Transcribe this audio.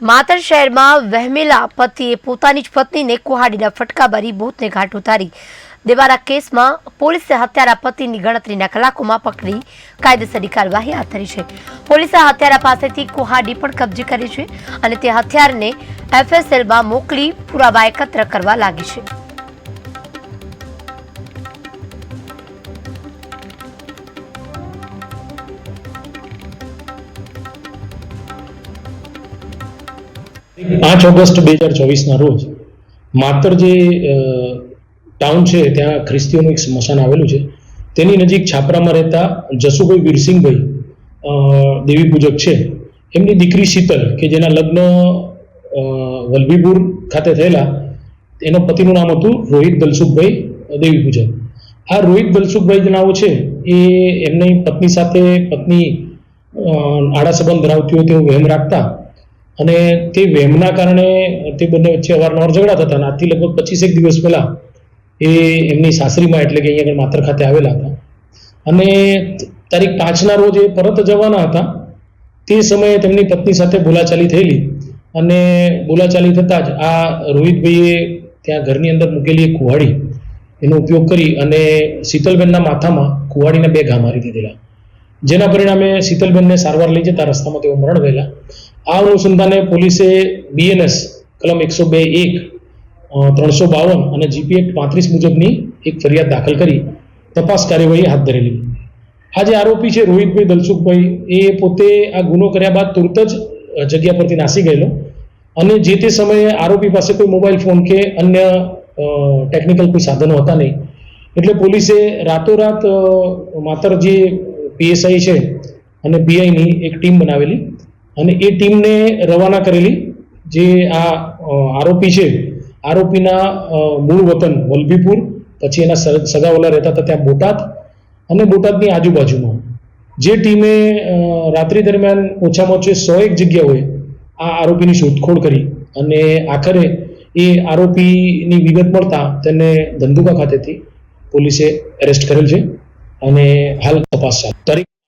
માતર શહેરમાં વહેમેલા પતિએ પોતાની જ પત્નીને કુહાડીના ફટકા ભરી ભૂતને ઘાટ ઉતારી. દેવાના કેસમાં પોલીસે હત્યારા પતિની ગણતરીના કલાકોમાં પકડી કાયદેસરની કાર્યવાહી હાથ ધરી છે. પોલીસે હત્યારા પાસેથી કુહાડી પણ કબજે કરી છે અને તે હથિયારને એફએસએલમાં મોકલી પુરાવા એકત્ર કરવા લાગી છે. પાંચ ઓગસ્ટ બે હજાર ચોવીસના રોજ માતર જે ટાઉન છે, ત્યાં ખ્રિસ્તીઓનું એક સ્મશાન આવેલું છે. તેની નજીક છાપરામાં રહેતા જસુભાઈ વીરસિંહભાઈ દેવી પૂજક છે. એમની દીકરી શીતલ, કે જેના લગ્ન વલભીપુર ખાતે થયેલા, એનો પતિનું નામ હતું રોહિત દલસુખભાઈ દેવી પૂજક. આ રોહિત દલસુખભાઈ જે નામ છે, એ એમની પત્ની સાથે પત્ની આડા સંબંધ ધરાવતી હોય તેવું વહેમ રાખતા અને તે વહેમના કારણે તે બંને વચ્ચે અવારનવાર ઝઘડા થતા અને આજથી લગભગ પચીસેક દિવસ પહેલાં એ એમની સાસરીમાં એટલે કે અહીંયા આગળ માતર ખાતે આવેલા હતા. અને તારીખ પાંચના રોજ એ પરત જવાના હતા. તે સમયે તેમની પત્ની સાથે બોલાચાલી થયેલી અને બોલાચાલી થતાં જ આ રોહિતભાઈએ ત્યાં ઘરની અંદર મૂકેલી એક કુહાડી એનો ઉપયોગ કરી અને શીતલબેનના માથામાં કુહાડીના બે ઘા મારી દીધેલા. જેના પરિણામે શીતલબેનને સારવાર લઈ જતા રસ્તામાં તેઓ મરણ ગયેલા આ અનુસંધાને પોલીસે બીએનએસ કલમ એકસો બે એક ત્રણસો બાવન અને જીપી એક્ટ પાંત્રીસ મુજબની એક ફરિયાદ દાખલ કરી. તપાસ કાર્યવાહી હાથ ધરેલી. આ જે આરોપી છે રોહિતભાઈ દલસુખભાઈ. એ પોતે આ ગુનો કર્યા બાદ તુરત જ જગ્યા પરથી નાસી ગયેલો અને જે તે સમયે આરોપી પાસે કોઈ મોબાઈલ ફોન કે અન્ય ટેકનિકલ કોઈ સાધનો હતા નહીં. એટલે પોલીસે રાતોરાત માત્ર જે પીએસઆઈ છે અને પીઆઈની એક ટીમ બનાવેલી અને એ ટીમને રવાના કરેલી જે આ આરોપી છે આરોપીના મૂળ વતન વલભીપુર, પછી એના સગાવાલા રહેતા હતા ત્યાં બોટાદ અને બોટાદની આજુબાજુમાં. જે ટીમે રાત્રિ દરમિયાન ઓછામાં ઓછી સો એક જગ્યાઓએ આ આરોપીની શોધખોળ કરી અને આખરે એ આરોપીની વિગત મળતા તેને ધંધુકા ખાતેથી પોલીસે એરેસ્ટ કરેલ છે. અને હાલ તપાસ ચાલુ.